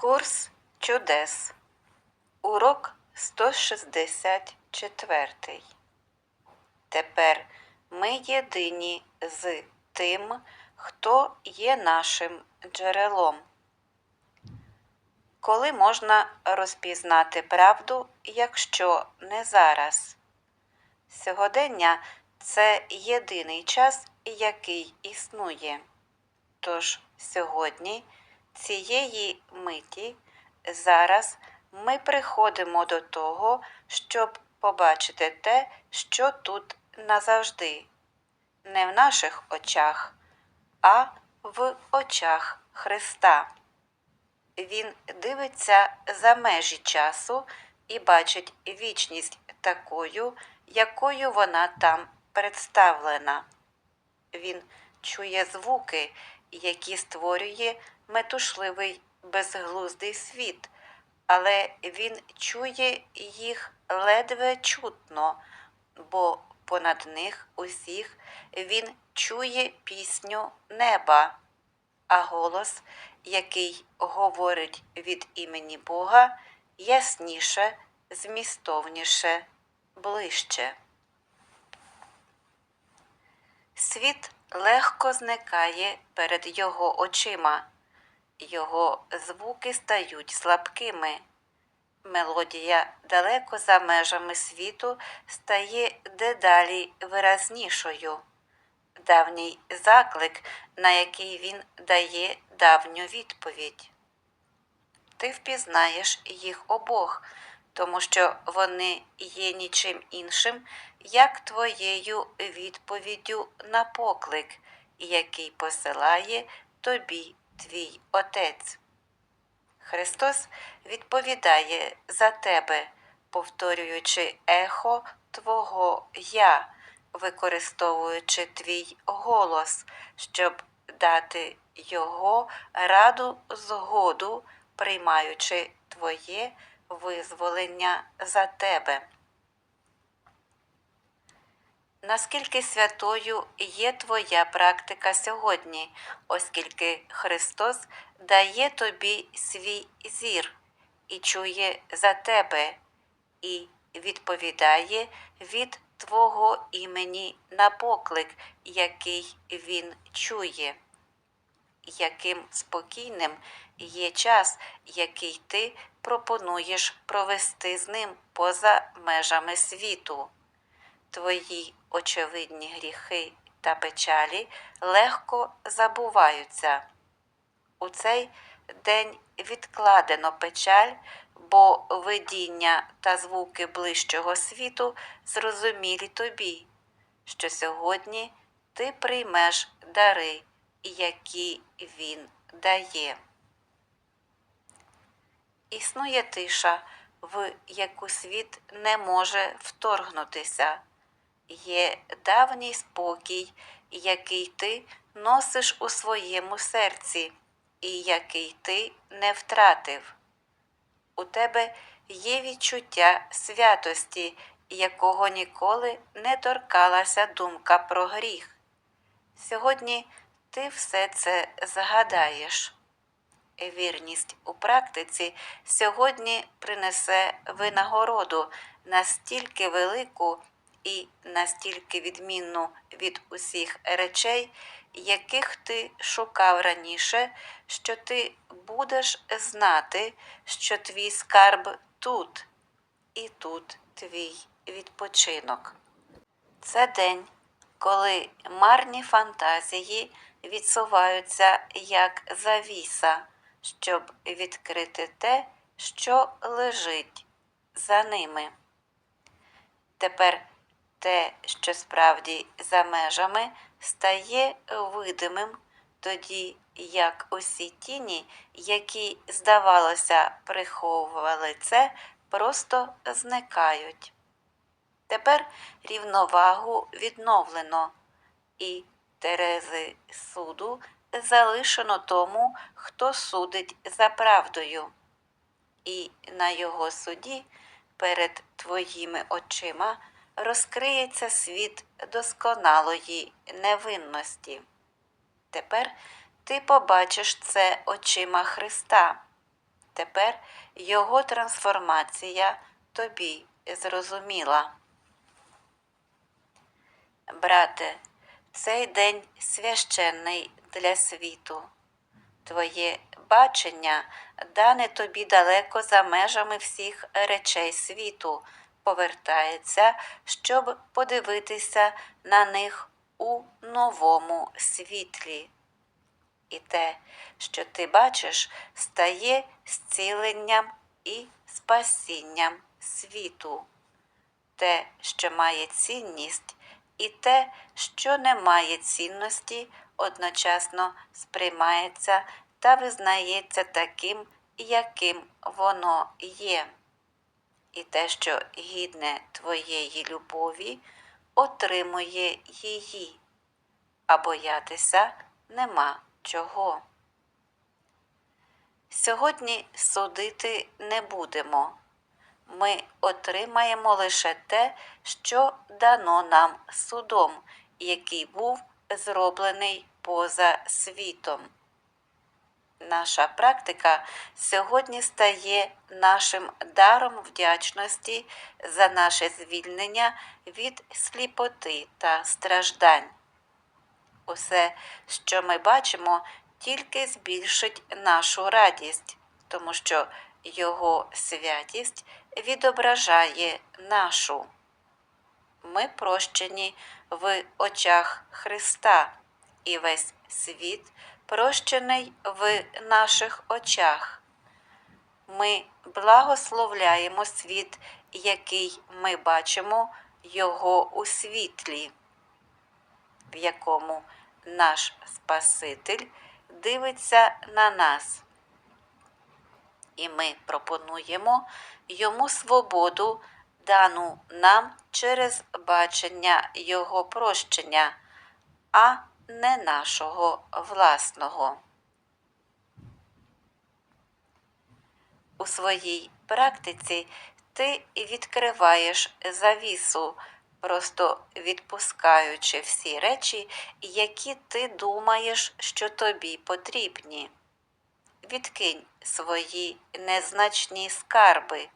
Курс чудес. Урок 164. Тепер ми єдині з тим, хто є нашим джерелом. Коли можна розпізнати правду, якщо не зараз? Сьогодення це єдиний час, який існує. Тож сьогодні, цієї миті, зараз ми приходимо до того, щоб побачити те, що тут назавжди, не в наших очах, а в очах Христа. Він дивиться за межі часу і бачить вічність такою, якою вона там представлена. Він чує звуки, які створює метушливий безглуздий світ, але він чує їх ледве чутно, бо понад них усіх він чує пісню неба, а голос, який говорить від імені Бога, ясніше, змістовніше, ближче. Світ легко зникає перед його очима, його звуки стають слабкими. Мелодія далеко за межами світу стає дедалі виразнішою. Давній заклик, на який він дає давню відповідь. Ти впізнаєш їх обох, тому що вони є нічим іншим, як твоєю відповіддю на поклик, який посилає тобі твій Отець. Христос відповідає за тебе, повторюючи ехо Твого Я, використовуючи твій голос, щоб дати Його раду згоду, приймаючи Твоє визволення за тебе. Наскільки святою є твоя практика сьогодні, оскільки Христос дає тобі свій зір і чує за тебе, і відповідає від Твого імені на поклик, який Він чує. Яким спокійним є час, який ти пропонуєш провести з ним поза межами світу. Твої очевидні гріхи та печалі легко забуваються. У цей день відкладено печаль, бо видіння та звуки ближчого світу зрозумілі тобі, що сьогодні ти приймеш дари, які він дає. Існує тиша, в яку світ не може вторгнутися. Є давній спокій, який ти носиш у своєму серці, і який ти не втратив. У тебе є відчуття святості, якого ніколи не торкалася думка про гріх. Сьогодні ти все це згадаєш. Вірність у практиці сьогодні принесе винагороду настільки велику і настільки відмінну від усіх речей, яких ти шукав раніше, що ти будеш знати, що твій скарб тут, і тут твій відпочинок. Це день, коли марні фантазії відсуваються як завіса, щоб відкрити те, що лежить за ними. Тепер те, що справді за межами, стає видимим, тоді як усі тіні, які, здавалося, приховували це, просто зникають. Тепер рівновагу відновлено, і Терези суду залишено тому, хто судить за правдою. І на його суді перед твоїми очима розкриється світ досконалої невинності. Тепер ти побачиш це очима Христа. тепер його трансформація тобі зрозуміла. Брате, цей день священний для світу. Твоє бачення дане тобі далеко за межами всіх речей світу, повертається, щоб подивитися на них у новому світлі. І те, що ти бачиш, стає зціленням і спасінням світу. Те, що має цінність, і те, що не має цінності, одночасно сприймається та визнається таким, яким воно є. І те, що гідне твоєї любові, отримує її, а боятися нема чого. Сьогодні судити не будемо. Ми отримаємо лише те, що дано нам судом, який був зроблений поза світом. Наша практика сьогодні стає нашим даром вдячності за наше звільнення від сліпоти та страждань. Усе, що ми бачимо, тільки збільшить нашу радість, тому що Його святість відображає нашу. Ми прощені в очах Христа, і весь світ прощений в наших очах. Ми благословляємо світ, який ми бачимо Його у світлі, в якому наш Спаситель дивиться на нас. І ми пропонуємо йому свободу, дану нам через бачення Його прощення, а не нашого власного. У своїй практиці ти відкриваєш завісу, просто відпускаючи всі речі, які ти думаєш, що тобі потрібні. Відкинь свої незначні скарби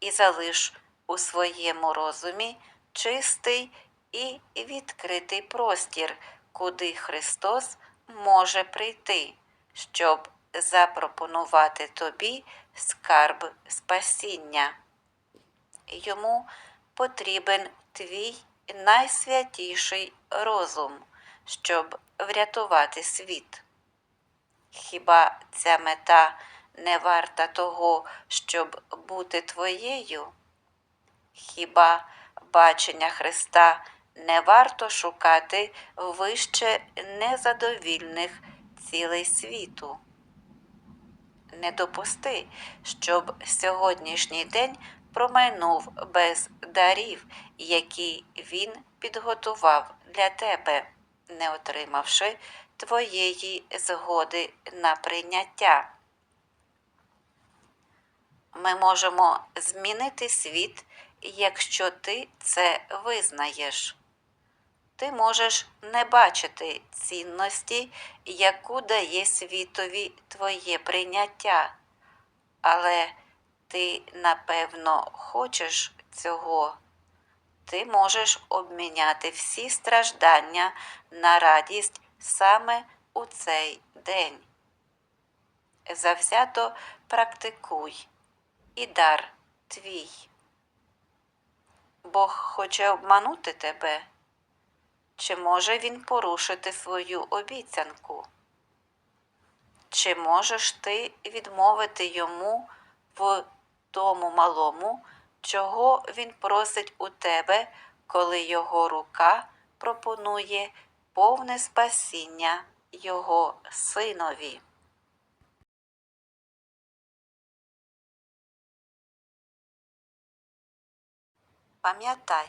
і залиш у своєму розумі чистий і відкритий простір, куди Христос може прийти, щоб запропонувати тобі скарб спасіння. Йому потрібен твій найсвятіший розум, щоб врятувати світ. Хіба ця мета не варта того, щоб бути твоєю? Хіба бачення Христа не варто шукати вище незадовільних цілей світу? Не допусти, щоб сьогоднішній день промайнув без дарів, які він підготував для тебе, не отримавши твоєї згоди на прийняття. Ми можемо змінити світ, якщо ти це визнаєш. Ти можеш не бачити цінності, яку дає світові твоє прийняття, але ти напевно хочеш цього. Ти можеш обміняти всі страждання на радість саме у цей день. Завзято практикуй і дар твій. Бог хоче обманути тебе. Чи може він порушити свою обіцянку? Чи можеш ти відмовити йому в тому малому, чого він просить у тебе, коли його рука пропонує повне спасіння його синові? Пам'ятай,